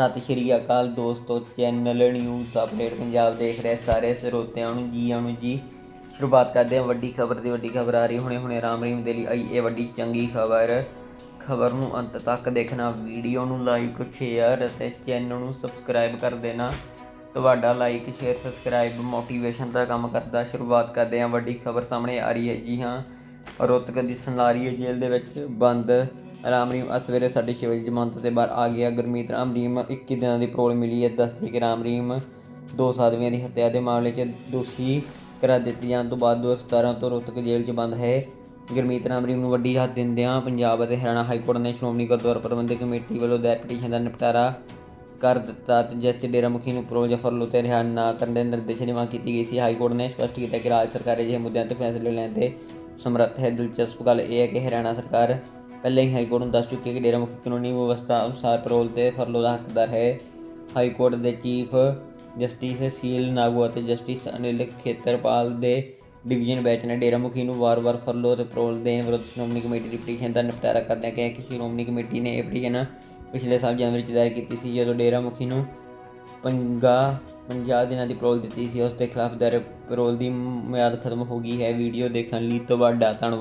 ਸਤਿ ਸ਼੍ਰੀ ਅਕਾਲ ਦੋਸਤੋ channel news update Punjab ਦੇਖ ਰਹੇ ਸਾਰੇ ਸਰੋਤਿਆਂ ਨੂੰ ਜੀ, ਆਉਣ ਜੀ। ਸ਼ੁਰੂਆਤ ਕਰਦੇ ਹਾਂ ਵੱਡੀ ਖਬਰ ਦੀ, ਵੱਡੀ ਖਬਰ ਆ ਰਹੀ ਹੁਣੇ ਹੁਣੇ ਰਾਮ ਰਹੀਮ ਦੇ ਲਈ ਆਈ ਇਹ ਵੱਡੀ ਚੰਗੀ ਖਬਰ। ਖਬਰ ਨੂੰ ਅੰਤ ਤੱਕ ਦੇਖਣਾ ਵੀਡੀਓ ਨੂੰ ਲਾਈਕ ਸ਼ੇਅਰ ਅਤੇ ਚੈਨਲ ਨੂੰ ਸਬਸਕ੍ਰਾਈਬ ਕਰ ਦੇਣਾ। ਤੁਹਾਡਾ ਲਾਈਕ ਸ਼ੇਅਰ ਸਬਸਕ੍ਰਾਈਬ ਮੋਟੀਵੇਸ਼ਨ ਦਾ ਕੰਮ ਕਰਦਾ। ਸ਼ੁਰੂਆਤ ਕਰਦੇ ਹਾਂ ਵੱਡੀ ਖਬਰ ਸਾਹਮਣੇ ਆ ਰਹੀ ਹੈ ਜੀ ਹਾਂ। ਰੋਤਕ ਦੀ ਸੰਲਾਰੀ ਜੇਲ੍ਹ ਦੇ ਵਿੱਚ ਬੰਦ। ਰਾਮ ਰਹੀਮ ਅੱਜ ਸਵੇਰੇ 6:30 ਵਜੇ ਜ਼ਮਾਨਤ ਤੇ ਬਾਹਰ ਆ ਗਿਆ। ਗੁਰਮੀਤ, ਰਾਮ ਰਹੀਮ 21 ਦਿਨਾਂ ਦੀ ਪਰੋਲ ਮਿਲੀ ਹੈ। ਦੱਸਦੇ ਕਿ ਰਾਮ ਰਹੀਮ ਦੋ ਸਾਧਵੀਆਂ ਦੀ ਹੱਤਿਆ ਦੇ ਮਾਮਲੇ 'ਚ ਦੋਸ਼ੀ ਕਰਾ ਦਿੱਤੀ ਜਾਣ ਤੋਂ ਬਾਅਦ 2017 ਤੋਂ ਰੋਹਤਕ ਜੇਲ੍ਹ 'ਚ ਬੰਦ ਹੈ। ਗੁਰਮੀਤ, ਰਾਮ ਰਹੀਮ ਨੂੰ ਵੱਡੀ ਰਾਹਤ ਦਿੰਦਿਆਂ ਪੰਜਾਬ ਅਤੇ ਹਰਿਆਣਾ ਹਾਈ ਕੋਰਟ ਨੇ ਸ਼੍ਰੋਮਣੀ ਗੁਰਦੁਆਰਾ ਪ੍ਰਬੰਧਕ ਕਮੇਟੀ ਵੱਲੋਂ ਦਾਇਰ ਪਟੀਸ਼ਨ ਦਾ ਨਿਪਟਾਰਾ ਕਰ ਦਿੱਤਾ। ਤੇ 'ਚ ਡੇਰਾ ਮੁਖੀ ਨੂੰ ਪਰੋਲ ਜਫ਼ਰ ਫਰਲੋ ਰਿਹਾ ਨਾ ਕਰਨ ਦੇ ਨਿਰਦੇਸ਼ ਦੀ ਮੰਗ ਕੀਤੀ ਗਈ ਸੀ। ਹਾਈ ਕੋਰਟ ਨੇ ਸਪਸ਼ਟ ਕੀਤਾ ਕਿ ਰਾਜ ਸਰਕਾਰ ਅਜਿਹੇ ਮੁੱਦਿਆਂ ਤੇ ਫੈਸਲੇ ਲੈਣ ਤੇ ਸਮਰੱਥ ਹੈ। ਦਿਲਚਸਪ ਗੱਲ ਇਹ ਹੈ ਕਿ ਹਰਿਆਣਾ ਸਰਕਾਰ ਪਹਿਲਾਂ ਹੀ ਹਾਈ ਕੋਰਟ ਨੂੰ ਦੱਸ ਚੁੱਕੀ ਕਿ ਡੇਰਾ ਮੁਖੀ ਕਾਨੂੰਨੀ ਵਿਵਸਥਾ ਅਨੁਸਾਰ ਪੈਰੋਲ ਤੇ ਫਰਲੋ ਦਾ ਹੱਕਦਾਰ ਹੈ। ਹਾਈ ਕੋਰਟ ਦੇ ਚੀਫ ਜਸਟਿਸ ਸੀਲ ਨਾਗੂ ਅਤੇ ਜਸਟਿਸ ਅਨਿਲ ਖੇਤਰਪਾਲ ਦੇ ਡਿਵੀਜ਼ਨ ਬੈਂਚ ਨੇ। ਡੇਰਾ ਮੁਖੀ ਨੂੰ ਵਾਰ-ਵਾਰ ਫਰਲੋ ਤੇ ਪਰੋਲ ਦੇਣ ਵਿਰੁੱਧ ਸ਼੍ਰੋਮਣੀ ਕਮੇਟੀ ਦੀ ਪਟੀਸ਼ਨ ਦਾ ਨਿਪਟਾਰਾ ਕਰਦਿਆਂ ਕਿਹਾ ਕਿ ਸ਼੍ਰੋਮਣੀ ਕਮੇਟੀ ਨੇ ਇਹ ਪਟੀਸ਼ਨ ਪਿਛਲੇ ਸਾਲ ਜਨਵਰੀ 'ਚ ਦਾਇਰ ਕੀਤੀ ਸੀ। ਜਦੋਂ ਡੇਰਾ ਮੁਖੀ ਨੂੰ ਪੰਗਾ 50 ਦਿਨਾਂ ਦੀ ਪਰੋਲ ਦਿੱਤੀ ਸੀ, ਉਸ ਦੇ ਖਿਲਾਫ ਦਰ ਪੈਰੋਲ ਦੀ ਮਿਆਦ ਖਤਮ ਹੋ ਗਈ ਹੈ। ਵੀਡੀਓ ਦੇਖਣ ਲਈ ਤੁਹਾਡਾ ਧੰਨਵਾਦ।